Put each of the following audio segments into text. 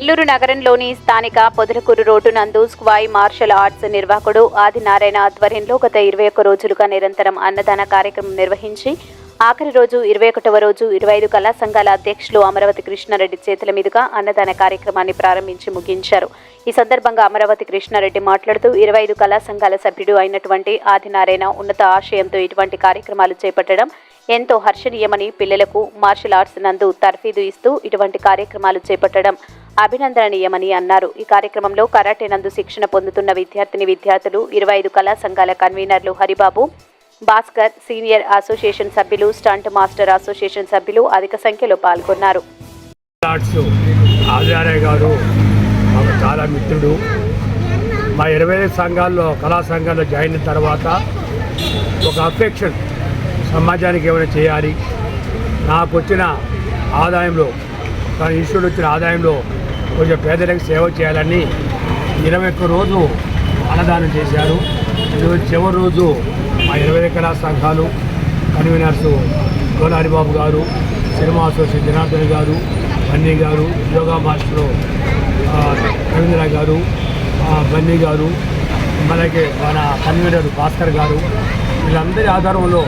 నెల్లూరు నగరంలోని స్థానిక పొదలకూరు రోడ్డు నందు స్క్వాయ్ మార్షల్ ఆర్ట్స్ నిర్వాహకుడు ఆదినారాయణ ఆధ్వర్యంలో గత ఇరవై ఒక్క రోజులుగా నిరంతరం అన్నదాన కార్యక్రమం నిర్వహించి ఆఖరి రోజు ఇరవై ఒకటవ రోజు ఇరవై ఐదు కళా సంఘాల అధ్యక్షులు అమరావతి కృష్ణారెడ్డి చేతుల మీదుగా అన్నదాన కార్యక్రమాన్ని ప్రారంభించి ముగించారు. ఈ సందర్భంగా అమరావతి కృష్ణారెడ్డి మాట్లాడుతూ ఇరవై ఐదు కళా సంఘాల సభ్యుడు అయినటువంటి ఆదినారాయణ ఉన్నత ఆశయంతో ఇటువంటి కార్యక్రమాలు చేపట్టడం ఎంతో హర్షణీయమని పిల్లలకు మార్షల్ ఆర్ట్స్ నందు తర్ఫీదు ఇస్తూ ఇటువంటి కార్యక్రమాలు చేపట్టడం అభినందనీయమని అన్నారు. ఈ కార్యక్రమంలో కరాటే నందు శిక్షణ పొందుతున్న విద్యార్థిని విద్యార్థులు ఇరవై ఐదు కళా సంఘాల కన్వీనర్లు హరిబాబు భాస్కర్ సీనియర్ అసోసియేషన్ సభ్యులు స్టంట్ మాస్టర్ అసోసియేషన్ సభ్యులు అధిక సంఖ్యలో పాల్గొన్నారు. గారు చాలా మిత్రుడు. మా ఇరవై ఐదు సంఘాల్లో కళా సంఘాల్లో జాయిన్ అయిన తర్వాత ఒక అఫెక్షన్ సమాజానికి ఏమైనా చేయాలి. నాకు వచ్చిన ఆదాయంలో నా ఇన్స్టిట్యూట్ వచ్చిన ఆదాయంలో కొంచెం పేదలకు సేవ చేయాలని ఇరవై ఒక్క రోజు అన్నదానం చేశారు. చివరి రోజు మా ఇరవై ఐదు సంఘాలు కన్వీనర్స్ గోల హరిబాబు గారు సినిమా అసోసియేషన్ జనార్దన్ గారు బన్నీ గారు యోగా మాస్టరు రవీంద్ర గారు బన్నీ గారు మనకి మన కన్వీనర్ భాస్కర్ గారు వీళ్ళందరి ఆధారంలో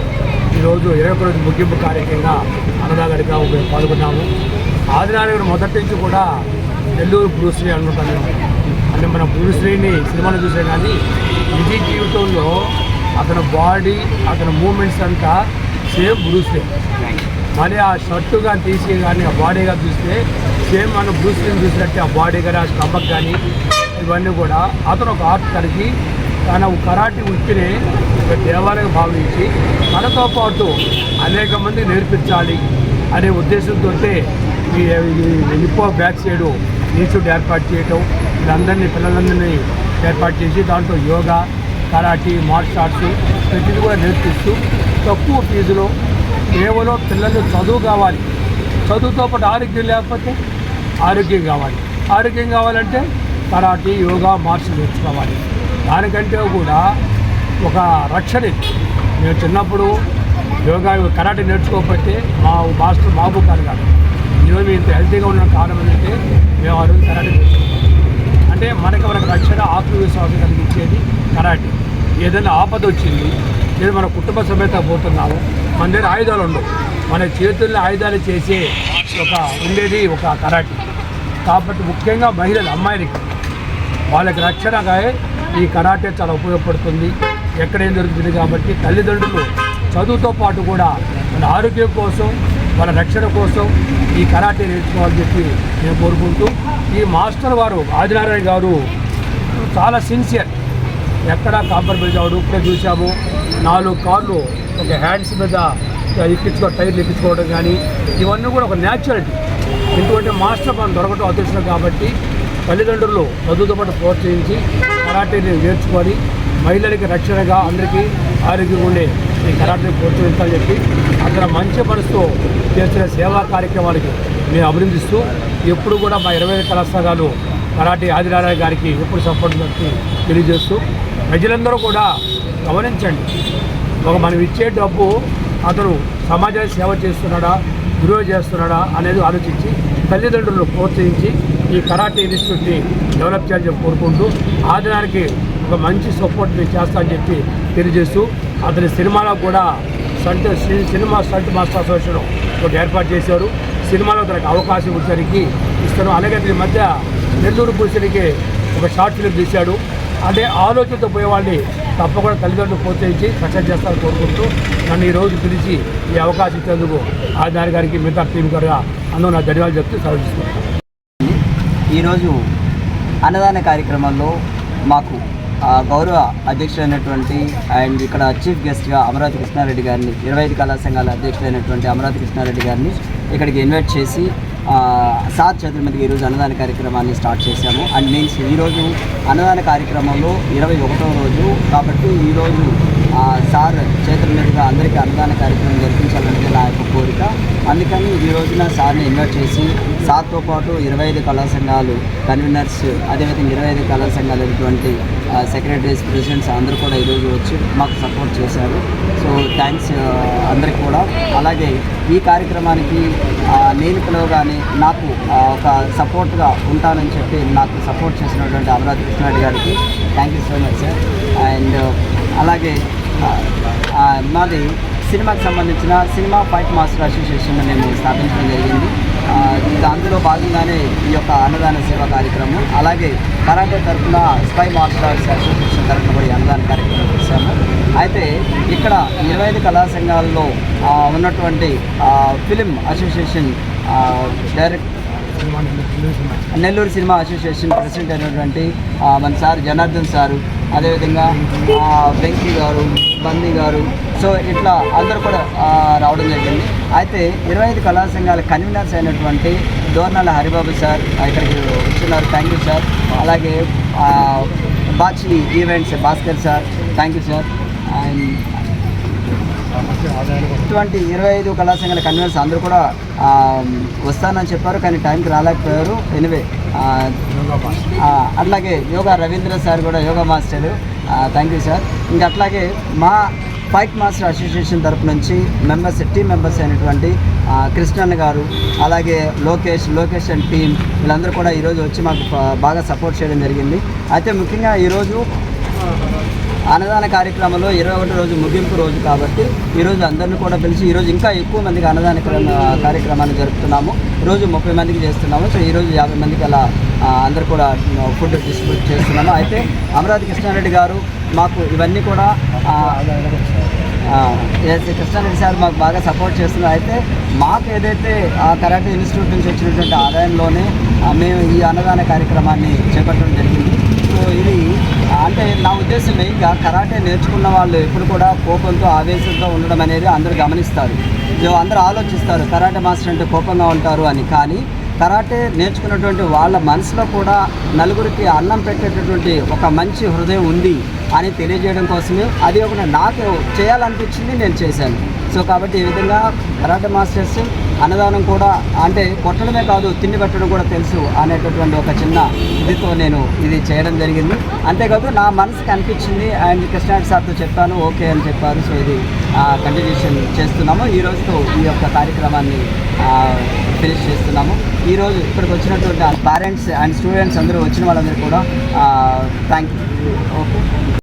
ఈరోజు ఇరవై ఒక రోజు ముగింపు కార్యక్రమంగా అన్నదాగడిగా పాల్గొన్నాము. ఆదినారాయణ మొదటి నుంచి కూడా నెల్లూరు బ్రూశ్రీ అనుకుంటాను అంటే మన బ్రూశ్రీని సినిమాలో చూసే కానీ నిజ జీవితంలో అతని బాడీ అతని మూమెంట్స్ అంతా సేమ్ బ్రూశ్రీ మరి ఆ షర్టు కానీ తీసి కానీ ఆ బాడీ కానీ చూస్తే సేమ్ మనం బ్రూస్లీని చూసినట్టే ఆ బాడీ కానీ ఆ స్టమక్ కానీ ఇవన్నీ కూడా అతను ఒక ఆర్ట్ కలిగి తన కరాటి వృత్తిని ఒక దేవాలయం భావించి తనతో పాటు అనేక మంది నేర్పించాలి అనే ఉద్దేశంతో ఈ ఈ నిప్పో బ్యాక్ సైడు ఇన్స్టిట్యూట్ ఏర్పాటు చేయటం వీళ్ళందరినీ పిల్లలందరినీ ఏర్పాటు చేసి దాంట్లో యోగా కరాటీ మార్షల్ ఆర్ట్స్ ప్రతిదీ కూడా నేర్పిస్తూ తక్కువ ఫీజులో కేవలం పిల్లలు చదువు కావాలి. చదువుతో పాటు ఆరోగ్యం లేకపోతే ఆరోగ్యం కావాలి. ఆరోగ్యం కావాలంటే కరాటీ యోగా మార్షల్ నేర్చుకోవాలి. దానికంటే కూడా ఒక రక్షణ. మేము చిన్నప్పుడు యోగా కరాటే నేర్చుకోకపోతే మా మాస్టర్ బాబు గారు గారు ఈరోజు మేము ఇంత హెల్తీగా ఉన్న కారణం ఏంటంటే మేము ఆ రోజు కరాటే అంటే మనకి మనకు రక్షణ ఆత్మవిశ్వాసం కలిగించేది కరాటే. ఏదైనా ఆపద వచ్చింది లేదా మన కుటుంబ సమేత పోతున్నాము మన దగ్గర ఆయుధాలు ఉండవు. మన చేతుల్లో ఆయుధాలు చేసే ఒక ఉండేది ఒక కరాటే. కాబట్టి ముఖ్యంగా మహిళలు అమ్మాయిలకి వాళ్ళకి రక్షణగా ఈ కరాటే చాలా ఉపయోగపడుతుంది. ఎక్కడేం దొరుకుతుంది కాబట్టి తల్లిదండ్రులు చదువుతో పాటు కూడా మన ఆరోగ్యం కోసం మన రక్షణ కోసం ఈ కరాటే నేర్చుకోవాలని చెప్పి నేను కోరుకుంటూ ఈ మాస్టర్ వారు ఆదినారాయణ గారు చాలా సిన్సియర్ ఎక్కడ కాంప్రమైజ్ అవడు ఇప్పుడే చూసాము నాలుగు కార్లు ఒక హ్యాండ్స్ మీద ఎక్కించుకో టైర్లు ఎక్కించుకోవడం కానీ ఇవన్నీ కూడా ఒక న్యాచురాలిటీ ఎందుకంటే మాస్టర్ మనం దొరకటం అదృష్టం కాబట్టి తల్లిదండ్రులు చదువుతో పాటు ప్రోత్సహించి కరాటేని నేర్చుకొని మహిళలకి రక్షణగా అందరికీ ఆరోగ్యంగా ఉండే ఈ కరాటేని ప్రోత్సహించాలని చెప్పి అక్కడ మంచి మనసుతో చేసిన సేవా కార్యక్రమానికి మేము అభినందిస్తూ ఎప్పుడు కూడా మా ఇరవై ఐదు కళాశాలలు కరాటే ఆదినారాయణ గారికి ఎప్పుడు సపోర్ట్ చేస్తూ తెలియజేస్తూ ప్రజలందరూ కూడా గమనించండి. ఒక మనం ఇచ్చే డబ్బు అతను సమాజానికి సేవ చేస్తున్నాడా విలువ చేస్తున్నాడా అనేది ఆలోచించి తల్లిదండ్రులు ప్రోత్సహించి ఈ కరాటే ఇన్స్టిట్యూట్ని డెవలప్ చేయాలని చెప్పి కోరుకుంటూ ఆదినానికి ఒక మంచి సపోర్ట్ చేస్తా అని చెప్పి తెలియజేస్తూ అతని సినిమాలో కూడా stunt cinema stunt master association ఒకటి ఏర్పాటు చేశారు. సినిమాలో తనకు అవకాశం వచ్చరికి ఇస్తాను అలాగే దీని మధ్య నెల్లూరు పురుషునికి ఒక షార్ట్ ఫిలిం తీశాడు. అంటే ఆలోచనతో పోయేవాళ్ళని తప్పకుండా తల్లిదండ్రులు ప్రోత్సహించి సక్సెస్ చేస్తారని కోరుకుంటూ నన్ను ఈరోజు పిలిచి ఈ అవకాశం ఇచ్చేందుకు ఆదినారి గారికి మిగతా టీం గారుగా అందరూ నా ధన్యవాదాలు చెప్తూ సెలవు ఈరోజు అన్నదాన కార్యక్రమంలో మాకు గౌరవ అధ్యక్షుడైనటువంటి అండ్ ఇక్కడ చీఫ్ గెస్ట్గా అమరావతి కృష్ణారెడ్డి గారిని ఇరవై ఐదు కళా సంఘాల అధ్యక్షుడైనటువంటి అమరావతి కృష్ణారెడ్డి గారిని ఇక్కడికి ఇన్వైట్ చేసి సార్ చేతుల మీదకి ఈరోజు అన్నదాన కార్యక్రమాన్ని స్టార్ట్ చేశాము. అండ్ మీన్స్ ఈరోజు అన్నదాన కార్యక్రమంలో ఇరవై ఒకటో రోజు కాబట్టి ఈరోజు సార్ చేతుల మీదుగా అందరికీ అన్నదాన కార్యక్రమం జరిపించాలనేది నా యొక్క కోరిక. అందుకని ఈ రోజున సార్ని ఇన్వైట్ చేసి సార్తో పాటు ఇరవై ఐదు కళా సంఘాలు కన్వీనర్స్ అదేవిధంగా ఇరవై ఐదు కళా సంఘాలు అయినటువంటి సెక్రటరీస్ ప్రెసిడెంట్స్ అందరూ కూడా ఈరోజు వచ్చి మాకు సపోర్ట్ చేశారు. సో థ్యాంక్స్ అందరికి కూడా. అలాగే ఈ కార్యక్రమానికి నేను పిలవగానే నాకు ఒక సపోర్ట్గా ఉంటానని చెప్పి నాకు సపోర్ట్ చేసినటువంటి అమరావతి కృష్ణారెడ్డి గారికి thank you so much sir. And అలాగే మాది సినిమాకి సంబంధించిన సినిమా ఫైట్ మాస్టర్ అసోసియేషన్ మేము స్థాపించడం జరిగింది. అందులో భాగంగానే ఈ యొక్క అన్నదాన సేవా కార్యక్రమం అలాగే కరాటే తరఫున స్పై మార్షల్ ఆర్ట్స్ అసోసియేషన్ తరఫున కూడా అన్నదాన కార్యక్రమం చేశాము. అయితే ఇక్కడ ఇరవై ఐదు కళా సంఘాల్లో ఉన్నటువంటి film association direct Nellore cinema association president అయినటువంటి మన సార్ జనార్దన్ సారు అదేవిధంగా ఆ, వెంకీ గారు బంది గారు. సో ఇట్లా అందరూ కూడా రావడం జరిగింది. అయితే ఇరవై ఐదు కళా సంఘాల కన్వీనర్స్ అయినటువంటి దోర్నాల హరిబాబు సార్ ఇక్కడికి వచ్చినారు. థ్యాంక్ యూ సార్ అలాగే Bachi events Bhaskar sir. Thank you sir and ఇటువంటి ఇరవై ఐదు కళా సంఘాల కన్వీనర్స్ అందరూ కూడా వస్తానని చెప్పారు కానీ టైంకి రాలేకపోయారు. ఎనివే అట్లాగే యోగా రవీంద్ర సార్ కూడా yoga master. Thank you sir ఇంకా అట్లాగే మా ఫైట్ మాస్టర్ అసోసియేషన్ తరపు నుంచి మెంబర్స్ టీం మెంబర్స్ అయినటువంటి కృష్ణన్న గారు అలాగే లోకేష్ లోకేష్ అండ్ టీం వీళ్ళందరూ కూడా ఈరోజు వచ్చి మాకు బాగా సపోర్ట్ చేయడం జరిగింది. అయితే ముఖ్యంగా ఈరోజు అన్నదాన కార్యక్రమంలో ఇరవై ఒకటి రోజు ముగింపు రోజు కాబట్టి ఈరోజు అందరిని కూడా పిలిచి ఈరోజు ఇంకా ఎక్కువ మందికి అన్నదాన కార్యక్రమాన్ని జరుపుతున్నాము. రోజు ముప్పై మందికి చేస్తున్నాము. సో ఈరోజు యాభై మందికి అలా అందరు కూడా ఫుడ్ డిస్ట్రిబ్యూట్ చేస్తున్నాము. అయితే అమరావతి కృష్ణారెడ్డి గారు మాకు ఇవన్నీ కూడా కృష్ణారెడ్డి సార్ మాకు బాగా సపోర్ట్ చేస్తున్నారు. అయితే మాకు ఏదైతే ఆ కరాటే ఇన్స్టిట్యూట్ నుంచి వచ్చినటువంటి ఆదాయంలోనే మేము ఈ అన్నదాన కార్యక్రమాన్ని చేపట్టడం జరిగింది. సో ఇది అంటే నా ఉద్దేశం మెయిన్గా కరాటే నేర్చుకున్న వాళ్ళు ఎప్పుడు కూడా కోపంతో ఆవేశంతో ఉండడం అనేది అందరూ గమనిస్తారు. సో అందరూ ఆలోచిస్తారు కరాటే మాస్టర్ అంటే కోపంగా ఉంటారు అని. కానీ కరాటే నేర్చుకున్నటువంటి వాళ్ళ మనసులో కూడా నలుగురికి అన్నం పెట్టేటటువంటి ఒక మంచి హృదయం ఉంది అని తెలియజేయడం కోసమే. అది ఒక నాకు చేయాలనిపించింది నేను చేశాను. సో కాబట్టి ఈ విధంగా కరాటే మాస్టర్స్ అన్నదానం కూడా అంటే కొట్టడమే కాదు తిండి పెట్టడం కూడా తెలుసు అనేటటువంటి ఒక చిన్న ఇదితో నేను ఇది చేయడం జరిగింది. అంతేకాదు నా మనసుకి అనిపించింది అండ్ కృష్ణారెడ్డి సార్తో చెప్పాను ఓకే అని చెప్పారు. సో ఇది కంటిన్యూషన్ చేస్తున్నాము. ఈ రోజుతో ఈ యొక్క కార్యక్రమాన్ని ఫినిష్ చేస్తున్నాము. ఈరోజు ఇక్కడికి వచ్చినటువంటి పేరెంట్స్ అండ్ స్టూడెంట్స్ అందరూ వచ్చిన వాళ్ళందరూ కూడా థ్యాంక్ యూ ఓకే